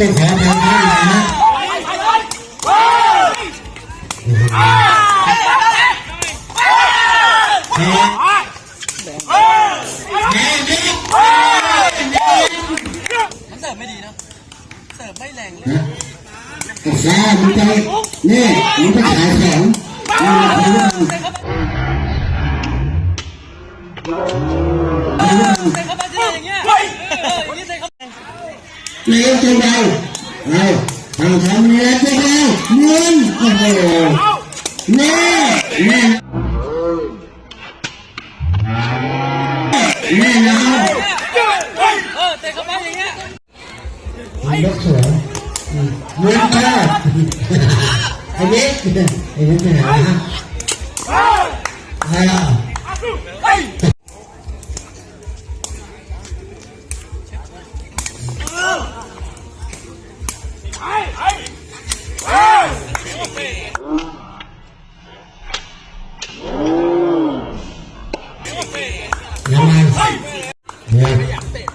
ต้องขอทางท่านะแพ้แพ้ดิมันเสิร์ฟไม่ดีนะ เสิร์ฟไม่แรงเลยนะกาแฟมันไปนี่มันไปขายของมันมาทำให้มันเตะเข้าไปที่องเงี้ย เอออย่างนี้เตะเข้าไป เลี้ยงตัวเราเอาทาทำนี่แหละตัวเราเงินโอ้โหแน่แน่แน่นะเออเตะเข้าไปอย่างเงี้ยยกสวยเงินเท่าไอ้เด็กไอ้เด็กไปไหนนะ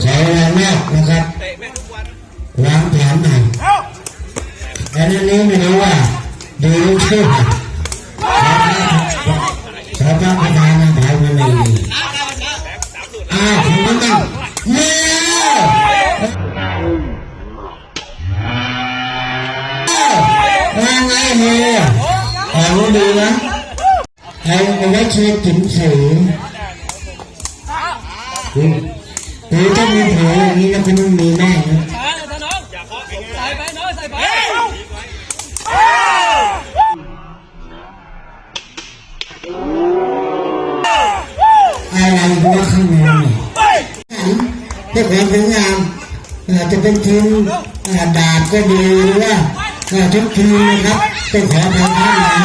ใช้แรงมากนะครับวางแผนใหม่แต่นนี้ไม่รู้ว่าดีหรือชั่วสอบประธานนะถามมาเลยอ้าวผมก็ต้องเนี่ยว่าไงเฮียอ่าดีนะใครเอาไว้ช่วยถึงสื่ อคือถ้ามีแผลอย่างนี้นะคุณต้องมีแม่นะช้าเลยน้องใส่ไปน้องใส่ไปอะไรก็ว่าข้างในนี่ยเพื่อความสวยงามอาจจะเป็นทีมดาบก็ดีหรือว่าทุกทีมนะครับต้องขอทางท่านนะ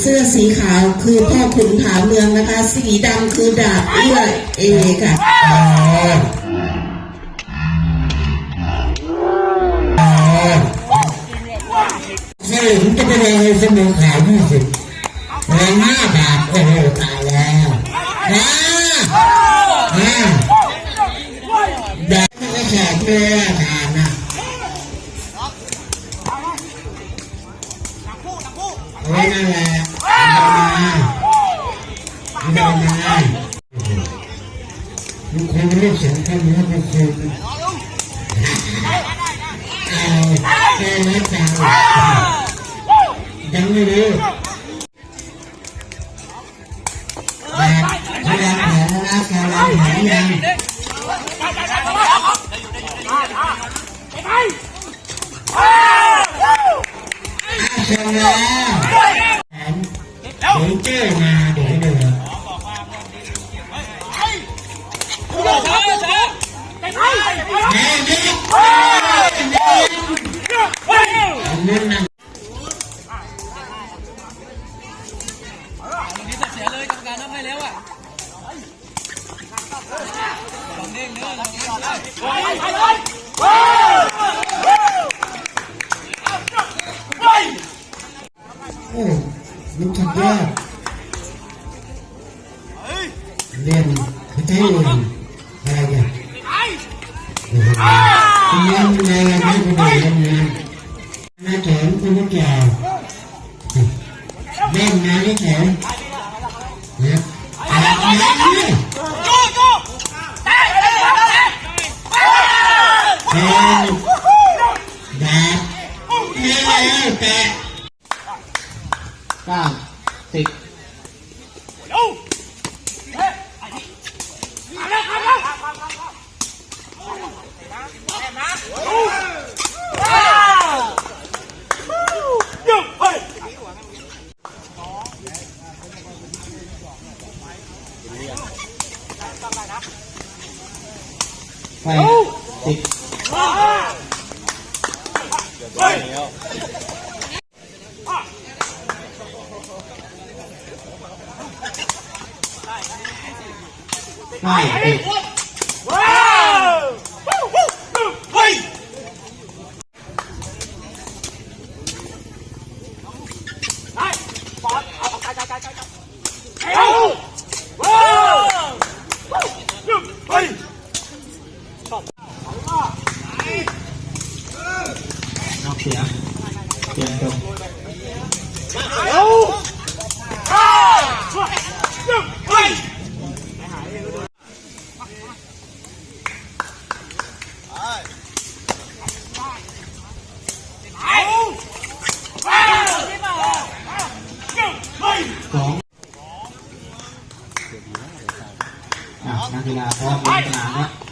เสื้อสีขาวคือพ่อขุนผาเมืองนะคะ สีดำคือดาบเอื้อเอค่ะอ๋ออ๋อสลิมจะเป็นอะไรเสมอขาวยี่สิบแรงห้าบาทโอ้โหตายแล้วอ่าอ่า มันคงเรียกเสียงท่านนี้มันคงเอาแค่นั้นจังยังไม่รู้แต่พยายามแผนนะการวางแผนยังอาเสร็จแล้วแผนเดี๋ยวเจ้มา มึงดีเสียเลยกรรมการนับให้แล้วอะลองเด้งเนื้อเด้งได้โอ้มันเรี โสิบไม่ สิบสียเปลี่ยนจบสองอะนักกีฬาพร้อมลงสนามครับ